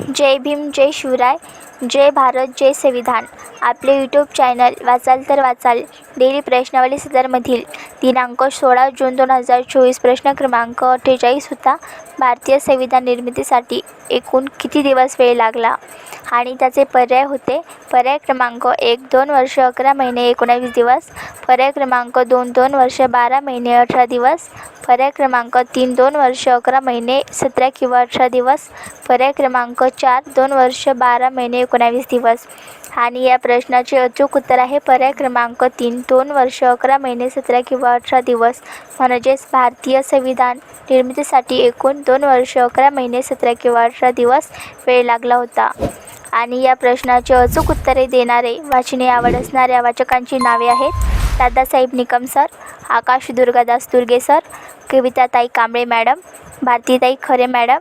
जय भीम जय शिवराय. जय भारत जय संविधान. आपले YouTube channel वाचाल तर वाचाल. डेली प्रश्नावली सदरमधील दिनांक सोळा जून दोन हजार चोवीस प्रश्न क्रमांक अठ्ठेचाळीस होता. भारतीय संविधान निर्मितीसाठी एकूण किती दिवस वेळ लागला? आणि त्याचे पर्याय होते. पर्याय क्रमांक एक दोन वर्ष अकरा महिने एकोणावीस दिवस. पर्याय क्रमांक दोन दोन वर्ष बारा महिने अठरा दिवस. पर्याय क्रमांक तीन दोन वर्ष अकरा महिने सतरा किंवा अठरा दिवस. पर्याय क्रमांक चार दोन वर्ष बारा महिने एकोणावीस दिवस. आणि या प्रश्नाचे अचूक उत्तर आहे पर्याय क्रमांक तीन दोन वर्ष अकरा महिने सतरा किंवा अठरा दिवस. म्हणजेच भारतीय संविधान निर्मितीसाठी एकूण दोन वर्ष अकरा महिने सतरा किंवा अठरा दिवस वेळ लागला होता. आणि या प्रश्नाचे अचूक उत्तरे देणारे वाचने आवड असणाऱ्या वाचकांची नावे आहेत दादासाहेब निकम सर आकाश दुर्गादास दुर्गे सर कविताताई कांबळे मॅडम भारतीताई खरे मॅडम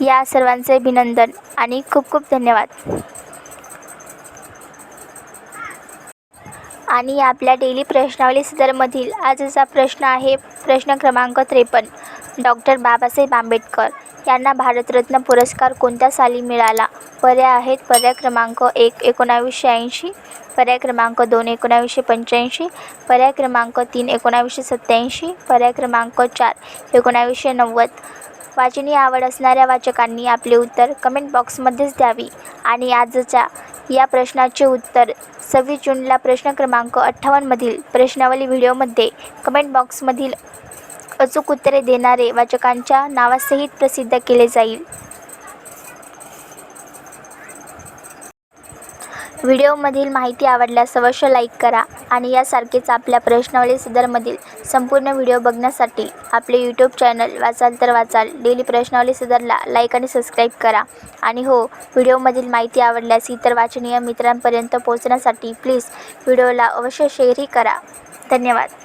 या सर्वांचे अभिनंदन आणि खूप खूप धन्यवाद. आणि आपल्या डेली प्रश्नावली सदरमधील आजचा प्रश्न आहे प्रश्न क्रमांक त्रेपन्न. डॉक्टर बाबासाहेब आंबेडकर यांना भारतरत्न पुरस्कार कोणत्या साली मिळाला? पर्याय आहेत पर्याय क्रमांक एक एकोणावीसशे ऐंशी पर्याय क्रमांक दोन एकोणावीसशे पंच्याऐंशी पर्याय क्रमांक तीन एकोणावीसशे सत्त्याऐंशी पर्याय क्रमांक चार एकोणावीसशे नव्वद. वाचनीय आवड असणाऱ्या वाचकांनी आपले उत्तर कमेंट बॉक्समध्येच द्यावी. आणि आजच्या या प्रश्नाचे उत्तर सव्वीस जूनला प्रश्न क्रमांक अठ्ठावन्नमधील प्रश्नावली व्हिडिओमध्ये कमेंट बॉक्समधील अचूक उत्तरे देणारे वाचकांच्या नावासहित प्रसिद्ध केले जाईल. व्हिडिओमधील माहिती आवडल्यास अवश्य लाईक करा आणि यासारखेच आपल्या प्रश्नावली सदरमधील संपूर्ण व्हिडिओ बघण्यासाठी आपले यूट्यूब चॅनल वाचाल तर वाचाल डेली प्रश्नावली सदरला लाईक आणि सबस्क्राईब करा. आणि हो व्हिडिओमधील माहिती आवडल्यास इतर वाचनीय मित्रांपर्यंत पोहोचण्यासाठी प्लीज व्हिडिओला अवश्य शेअरही करा. धन्यवाद.